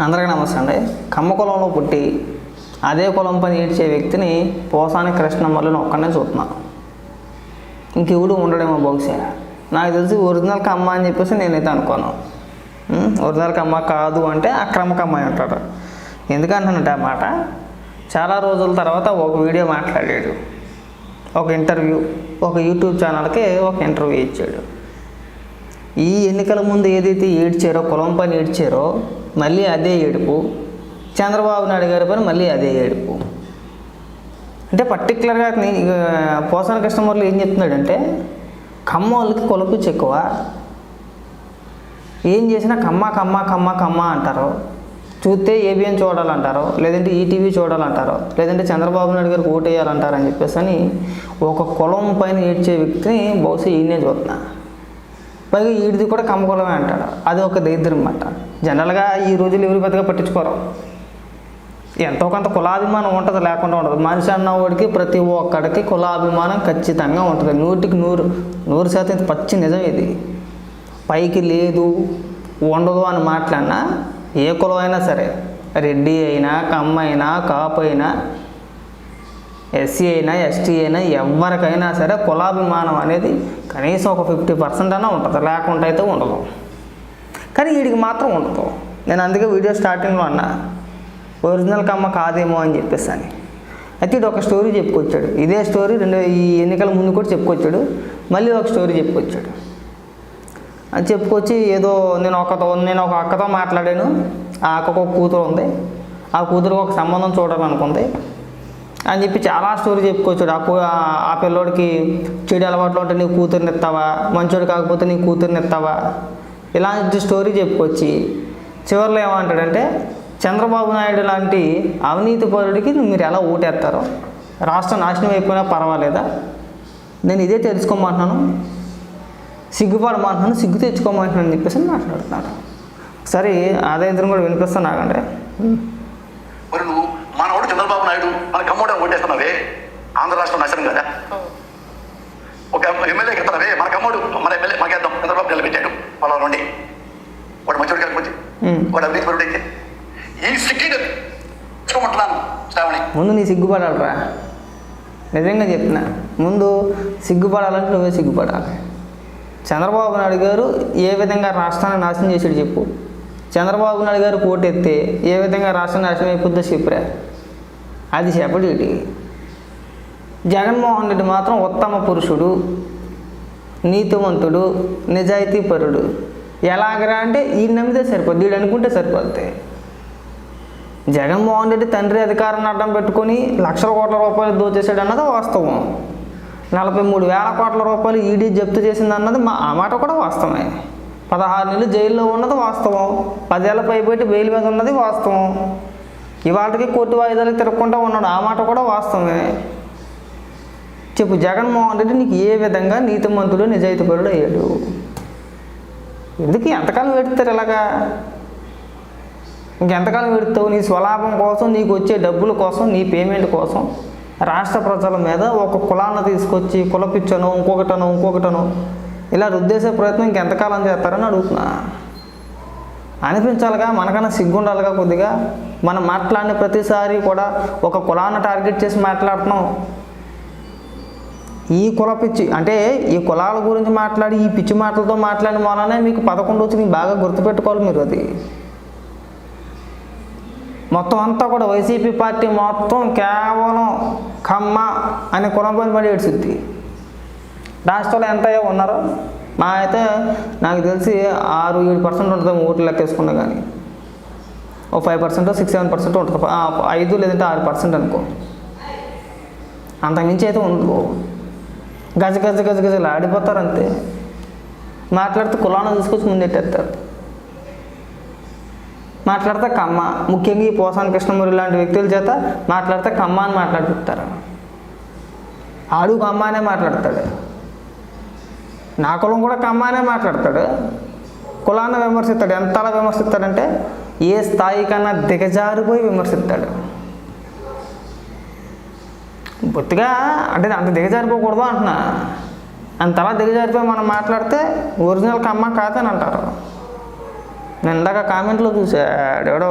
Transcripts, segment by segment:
అందరికీ నమస్తే అండి. కమ్మ కులంలో పుట్టి అదే కులం పని ఏడ్చే వ్యక్తిని పోసాని కృష్ణమ్మలను ఒక్కనే చూస్తున్నాను ఇంకెవడు ఉండడేమో బహుశా. నాకు తెలిసి ఒరిజినల్ కమ్మ అని చెప్పేసి నేనైతే అనుకోను. ఒరిజినల్ కమ్మ కాదు అంటే అక్రమ కమ్మ అని అంటారు. ఎందుకంటానంటే ఆ మాట? చాలా రోజుల తర్వాత ఒక వీడియో మాట్లాడాడు. ఒక ఇంటర్వ్యూ ఒక యూట్యూబ్ ఛానల్కి ఒక ఇంటర్వ్యూ ఇచ్చాడు. ఈ ఎన్నికల ముందు ఏదైతే ఏడ్చారో కులం పని ఏడ్చారో మళ్ళీ అదే ఏడుపు. చంద్రబాబు నాయుడు గారి పని మళ్ళీ అదే ఏడుపు. అంటే పర్టికులర్గా నీ- పోసాన కస్టమర్లు ఏం చెప్తున్నాడంటే కమ్మ వాళ్ళకి కొలుపు ఎక్కువ ఏం చేసినా కమ్మ కమ్మ కమ్మ కమ్మ అంటారు. చూస్తే ఏబిఎన్ చూడాలంటారు. లేదంటే ఈటీవీ చూడాలంటారు. లేదంటే చంద్రబాబు నాయుడు గారికి ఓటు అని చెప్పేసి అని ఒక కులం పైన ఏడ్చే వ్యక్తిని బహుశా ఈయనే చూస్తున్నా. పైగా వీడిది కూడా కమ్మకులమే అంటాడు. అది ఒక దరిద్రం అన్నమాట జనరల్గా ఈ రోజులు ఎవరు పెద్దగా పట్టించుకోరు. ఎంతో కొంత కులాభిమానం ఉంటుంది లేకుండా ఉండదు. మనిషి అన్నవాడికి ప్రతి ఒక్కడికి కులాభిమానం ఖచ్చితంగా ఉంటుంది. నూటికి నూరు నూరు శాతం ఇది పచ్చి నిజం ఇది. పైకి లేదు ఉండదు అని మాట్లాడినా ఏ కులం అయినా సరే రెడ్డి అయినా కమ్మ అయినా కాపు అయినా ఎస్సీ అయినా ఎస్టీ అయినా ఎవరికైనా సరే కులాభిమానం అనేది కనీసం ఒక ఫిఫ్టీ పర్సెంట్ అయినా ఉంటుంది లేకుండా అయితే ఉండదు. కానీ వీడికి మాత్రం ఉండదు. నేను అందుకే వీడియో స్టార్టింగ్లో అన్నా ఒరిజినల్ కమ్మ కాదేమో అని చెప్పేసి అని అయితే ఇది ఒక స్టోరీ చెప్పుకొచ్చాడు. ఇదే స్టోరీ రెండు ఈ ఎన్నికల ముందు కూడా చెప్పుకొచ్చాడు. మళ్ళీ ఒక స్టోరీ చెప్పుకొచ్చాడు. అది చెప్పుకొచ్చి ఏదో నేను ఒకతో నేను ఒక అక్కతో మాట్లాడాను. ఆ అక్కకు ఒక కూతురు ఉంది. ఆ కూతురుకు ఒక సంబంధం చూడాలనుకుంది. అని చెప్పి చాలా స్టోరీ చెప్పుకోవచ్చు అప్పు ఆ- పిల్లోడికి చెడు అలవాట్లు ఉంటే నీ కూతుర్ని ఎత్తావా? మంచోడు కాకపోతే నీ కూతుర్ని ఎత్తావా? ఇలాంటి స్టోరీ చెప్పుకొచ్చి చివరిలో ఏమంటాడంటే చంద్రబాబు నాయుడు లాంటి అవినీతి పరుడికి మీరు ఎలా ఓటేస్తారో రాష్ట్రం నాశనం అయిపోయినా పర్వాలేదా? నేను ఇదే తెలుసుకోమంటున్నాను. సిగ్గుపడమంటున్నాను సిగ్గు తెచ్చుకోమంటున్నాను అని చెప్పేసి మాట్లాడుతున్నాడు. సరే అదే ఇద్దరు కూడా వినిపిస్తాను నాకంటే మనవాడు చంద్రబాబు నాయుడు మన ఓటేస్తున్నావే? ఆంధ్ర రాష్ట్రం నాశనం కదా? ఒక ఎమ్మెల్యేకి ఇస్తున్నావే మన కమ్మోడు మన ఎమ్మెల్యే మాకేద్దాం. చంద్రబాబు నిలబెట్టాడు. పొలం నుండి వాడు మంచోడు కాకపోతే ఉమ్. వాడు అవినీతి పరుడు అయితే. ఈ సిగ్గి తెచ్చుకోమంటున్నాను శ్రావణి. ముందు నీ సిగ్గుపడాలరా. నిజంగా చెప్తున్నా ముందు సిగ్గుపడాలంటే నువ్వే సిగ్గుపడాలి. చంద్రబాబు నాయుడు గారు ఏ విధంగా రాష్ట్రాన్ని నాశనం చేసాడు చెప్పు. చంద్రబాబు నాయుడు గారు పోటెత్తే ఏ విధంగా రాష్ట్రం నాశనం అయిపోద్దో చెప్పురా. అది చెప్పడు ఇటు జగన్మోహన్ రెడ్డి మాత్రం ఉత్తమ పురుషుడు నీతివంతుడు నిజాయితీపరుడు. ఎలాగరా అంటే ఈ నమ్మితే సరిపోద్ది వీడు అనుకుంటే సరిపోద్ది. జగన్మోహన్ రెడ్డి తండ్రి అధికారాన్ని అడ్డం పెట్టుకొని లక్షల కోట్ల రూపాయలు దోచేశాడు అన్నది వాస్తవం. నలభై మూడు వేల కోట్ల రూపాయలు ఈడీ జప్తు చేసింది అన్నది మా ఆ మాట కూడా వాస్తవమే. పదహారు నెలలు జైల్లో ఉన్నది వాస్తవం. పదేళ్ళ పైబెట్టి బెయిల్ మీద ఉన్నది వాస్తవం. ఇవాళకి కోర్టు వాయిదాలకు తిరగకుండా ఉన్నాడు. ఆ మాట కూడా వాస్తవమే. చెప్పు జగన్మోహన్ రెడ్డి నీకు ఏ విధంగా నీతిమంతుడు నిజాయితీపరుడు అయ్యాడు? ఎందుకు ఎంతకాలం పెడతారు ఇలాగా? ఇంకెంతకాలం పెడతావు నీ స్వలాభం కోసం నీకు వచ్చే డబ్బుల కోసం నీ పేమెంట్ కోసం రాష్ట్ర ప్రజల మీద ఒక కులాన్ని తీసుకొచ్చి కులపిచ్చను ఇంకొకటను ఇంకొకటను ఇలా రుద్దేసే ప్రయత్నం ఇంకెంతకాలం చేస్తారని అడుగుతున్నా. అనిపించాలిగా మనకన్నా సిగ్గుండాలిగా కొద్దిగా. మనం మాట్లాడిన ప్రతిసారి కూడా ఒక కులాన్ని టార్గెట్ చేసి మాట్లాడుతున్నాం ఈ కుల పిచ్చి అంటే ఈ కులాల గురించి మాట్లాడి ఈ పిచ్చి మాటలతో మాట్లాడిన వలనే మీకు పదకొండు వచ్చి మీకు బాగా గుర్తుపెట్టుకోవాలి మీరు అది. మొత్తం అంతా కూడా వైసీపీ పార్టీ మొత్తం కేవలం కమ్మ అనే కులం పని పడి ఏడ్చుద్ది రాష్ట్రంలో ఎంత ఉన్నారో? మా అయితే నాకు తెలిసి ఆరు ఏడు పర్సెంట్ ఉంటుంది ఓట్లు లెక్కేసుకున్నా కానీ. ఓ five percent six seven percent ఉంటుంది. ఐదు లేదంటే ఆరు పర్సెంట్ అనుకో. అంతకుమించి అయితే ఉండదు గజ గజ గజ గజలు ఆడిపోతారు అంతే. మాట్లాడితే కులాన తీసుకొచ్చి ముందెట్టేస్తారు. మాట్లాడితే కమ్మ. ముఖ్యంగా ఈ పోసాని కృష్ణమూరి లాంటి వ్యక్తుల చేత మాట్లాడితే కమ్మ అని మాట్లాడిపిస్తారు ఆడు కమ్మ అనే మాట్లాడతాడు. నా కులం కూడా కమ్మానే మాట్లాడతాడు. కులాన్ని విమర్శిస్తాడు. ఎంతలా విమర్శిస్తాడంటే ఏ స్థాయి కన్నా దిగజారిపోయి విమర్శిస్తాడు. బొత్తిగా అంటే అంత దిగజారిపోకూడదు అంటున్నా. అంతలా దిగజారిపోయి మనం మాట్లాడితే ఒరిజినల్ కమ్మ కాదని అంటారు. నేను ఇందాక కామెంట్లో చూసాడు ఎవడో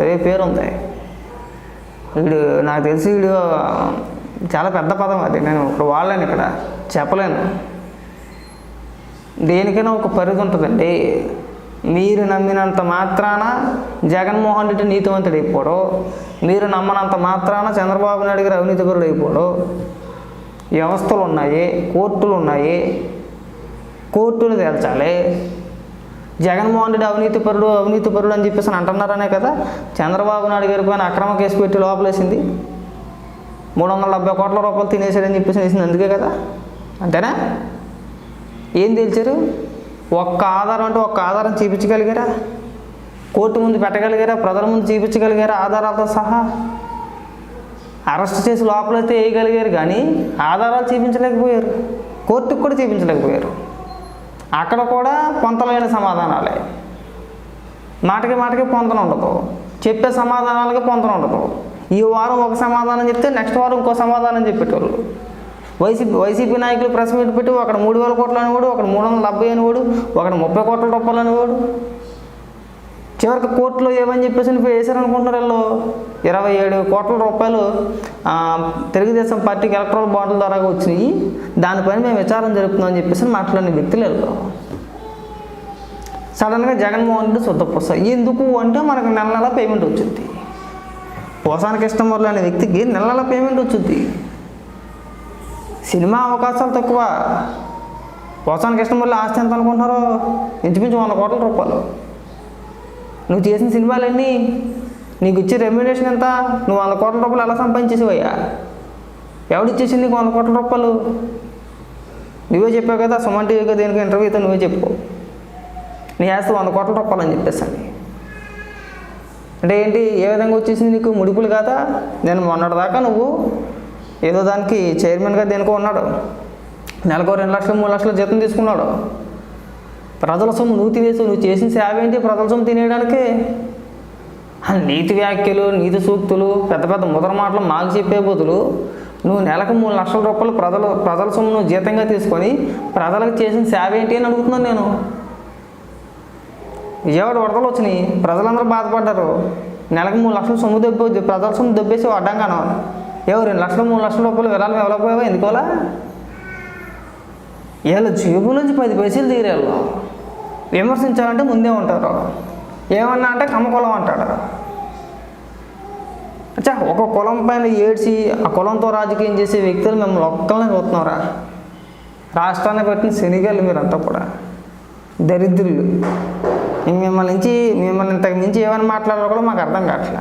అదే పేరుంది. వీడు నాకు తెలిసి వీడు చాలా పెద్ద పదం అది. నేను ఇప్పుడు వాడలేను ఇక్కడ చెప్పలేను. దేనికైనా ఒక పరిధి ఉంటుందండి మీరు నమ్మినంత మాత్రాన జగన్మోహన్ రెడ్డి నీతివంతుడు అయిపోడు. మీరు నమ్మనంత మాత్రాన చంద్రబాబు నాయుడు గారు అవినీతిపరుడు అయిపోడు. వ్యవస్థలు ఉన్నాయి కోర్టులు ఉన్నాయి కోర్టులు తేల్చాలి. జగన్మోహన్ రెడ్డి అవినీతిపరుడు అవినీతిపరుడు అని చెప్పేసి అంటున్నారనే కదా చంద్రబాబు నాయుడు గారి పైన అక్రమ కేసు పెట్టి లోపలేసింది. మూడు వందల డెబ్బై కోట్ల రూపాయలు తినేసాడని చెప్పేసి వేసింది అందుకే కదా. అంతేనా? ఏం తెలిచారు? ఒక్క ఆధారం అంటే ఒక్క ఆధారం చూపించగలిగారా? కోర్టు ముందు పెట్టగలిగారా? ప్రజల ముందు చూపించగలిగారా ఆధారాలతో సహా? అరెస్ట్ చేసి లోపలైతే వేయగలిగారు కానీ ఆధారాలు చూపించలేకపోయారు. కోర్టుకు కూడా చూపించలేకపోయారు. అక్కడ కూడా పొంతలైన సమాధానాలే. మాటకి మాటకి పొంతన ఉండదు. చెప్పే సమాధానాలకి పొంతన ఉండదు. ఈ వారం ఒక సమాధానం చెప్తే నెక్స్ట్ వారం ఇంకో సమాధానం చెప్పేటోళ్ళు. వైసీపీ వైసీపీ నాయకులు ప్రెస్ మీట్ పెట్టి ఒకడు మూడు వేల కోట్లు అనేవాడు ఒకడు మూడు వందల డెబ్బై అనేవాడు ఒకడు ముప్పై కోట్ల రూపాయలు అనేవాడు. చివరికి కోర్టులో ఏమని చెప్పేసి వేశారనుకుంటున్నారు వీళ్ళు? ఇరవై ఏడు కోట్ల రూపాయలు తెలుగుదేశం పార్టీకి ఎలక్ట్రల్ బాండ్ల ద్వారా వచ్చినాయి. దానిపైన మేము విచారణ జరుపుతున్నామని చెప్పేసి మాట్లాడిన వ్యక్తులు వీళ్ళు. సడన్గా జగన్మోహన్ రెడ్డి శుద్ధపూస ఎందుకు అంటే మనకు నెల నెల పేమెంట్ వచ్చింది. పోసానికి ఇష్టం అనే వ్యక్తికి నెల నెల పేమెంట్ వచ్చింది. సినిమా అవకాశాలు తక్కువ. పోసానికి ఇష్టం వల్ల ఆస్తి ఎంత అనుకుంటున్నారో? ఇంచుమించు వంద కోట్ల రూపాయలు. నువ్వు చేసిన సినిమాలన్నీ నీకు ఇచ్చే రెమ్యునేషన్ ఎంత? నువ్వు వంద కోట్ల రూపాయలు ఎలా సంపాదించేసివయ్యా? ఎవడిచ్చేసింది నీకు వంద కోట్ల రూపాయలు? నువ్వే చెప్పావు కదా సుమన్ టీవీగా దేనికి అయితే నువ్వే చెప్పు. నీ ఆస్తి వంద కోట్ల రూపాయలు అని చెప్పేసాను అంటే ఏంటి? ఏ విధంగా వచ్చేసింది నీకు? ముడుపులు కాదా? నేను మొన్నటిదాకా నువ్వు ఏదో దానికి చైర్మన్గా దేనికో ఉన్నాడు. నెలకు రెండు లక్షలు మూడు లక్షలు జీతం తీసుకున్నాడు. ప్రజల సొమ్ము నువ్వు తినేసి నువ్వు చేసిన సేవ ఏంటి? ప్రజల సొమ్ము తినేయడానికి. ఆ నీతి వ్యాఖ్యలు నీతి సూక్తులు పెద్ద పెద్ద ముద్ర మాటలు మాకు చెప్పే బదులు నువ్వు నెలకు మూడు లక్షల రూపాయలు ప్రజలు ప్రజల సొమ్ము నువ్వు జీతంగా తీసుకొని ప్రజలకు చేసిన సేవ ఏంటి అని అడుగుతున్నాను నేను. విజయవాడ వరదలు వచ్చినాయి. ప్రజలందరూ బాధపడ్డారు. నెలకు మూడు లక్షలు సొమ్ము దెబ్బ ప్రజల సొమ్ము దెబ్బేసి అడ్డంగాను ఏవో రెండు లక్షలు మూడు లక్షల రూపాయలు విరాళం ఇవ్వలేకపోయావా ఎందుకోలా వీళ్ళ జేబు నుంచి పది పైసలు తీరేళ్ళు. విమర్శించాలంటే ముందే ఉంటారు. ఏమన్నా అంటే కమ్మ కులం అంటాడు. అచ్చా ఒక కులం పైన ఏడ్చి ఆ కులంతో రాజకీయం చేసే వ్యక్తులు మిమ్మల్ని ఒక్కళ్ళని చూస్తున్నారా? రాష్ట్రాన్ని పెట్టిన శనిగాలు మీరంతా కూడా. దరిద్రులు. మిమ్మల్ని నుంచి మిమ్మల్ని ఇంతకు మించి ఏమని మాట్లాడాలో కూడా మాకు అర్థం కావట్లే.